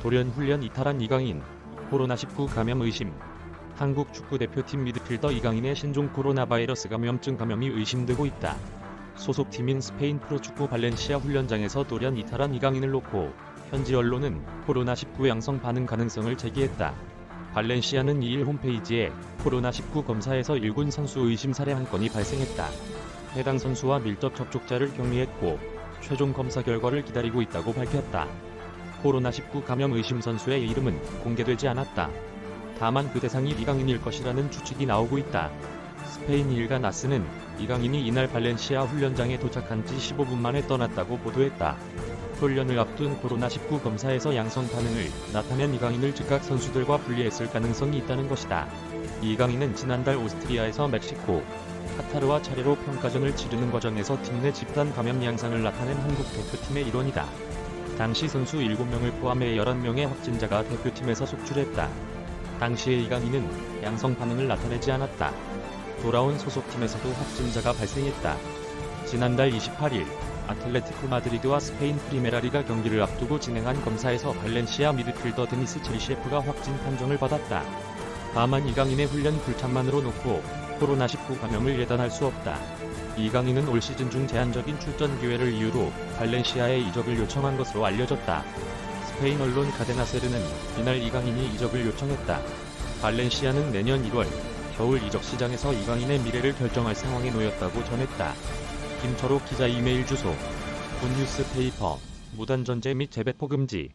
돌연 훈련 이탈한 이강인, 코로나19 감염 의심. 한국 축구대표팀 미드필더 이강인의 신종 코로나 바이러스 감염증 감염이 의심되고 있다. 소속팀인 스페인 프로축구 발렌시아 훈련장에서 돌연 이탈한 이강인을 놓고 현지 언론은 코로나19 양성 반응 가능성을 제기했다. 발렌시아는 2일 홈페이지에 코로나19 검사에서 일군 선수 의심 사례 한 건이 발생했다. 해당 선수와 밀접 접촉자를 격리했고 최종 검사 결과를 기다리고 있다고 밝혔다. 코로나19 감염 의심 선수의 이름은 공개되지 않았다. 다만 그 대상이 이강인일 것이라는 추측이 나오고 있다. 스페인 일간 아스는 이강인이 이날 발렌시아 훈련장에 도착한 지 15분 만에 떠났다고 보도했다. 훈련을 앞둔 코로나19 검사에서 양성 반응을 나타낸 이강인을 즉각 선수들과 분리했을 가능성이 있다는 것이다. 이강인은 지난달 오스트리아에서 멕시코, 카타르와 차례로 평가전을 치르는 과정에서 팀 내 집단 감염 양상을 나타낸 한국 대표팀의 일원이다. 당시 선수 7명을 포함해 11명의 확진자가 대표팀에서 속출했다. 당시에 이강인은 양성 반응을 나타내지 않았다. 돌아온 소속팀에서도 확진자가 발생했다. 지난달 28일 아틀레티코 마드리드와 스페인 프리메라리가 경기를 앞두고 진행한 검사에서 발렌시아 미드필더 데니스 체리셰프가 확진 판정을 받았다. 다만 이강인의 훈련 불참만으로 놓고 코로나19 감염을 예단할 수 없다. 이강인은 올 시즌 중 제한적인 출전 기회를 이유로 발렌시아에 이적을 요청한 것으로 알려졌다. 스페인 언론 카데나세르는 이날 이강인이 이적을 요청했다. 발렌시아는 내년 1월 겨울 이적 시장에서 이강인의 미래를 결정할 상황에 놓였다고 전했다. 김철호 기자 이메일 주소 굿뉴스 페이퍼 무단 전제 및 재배포 금지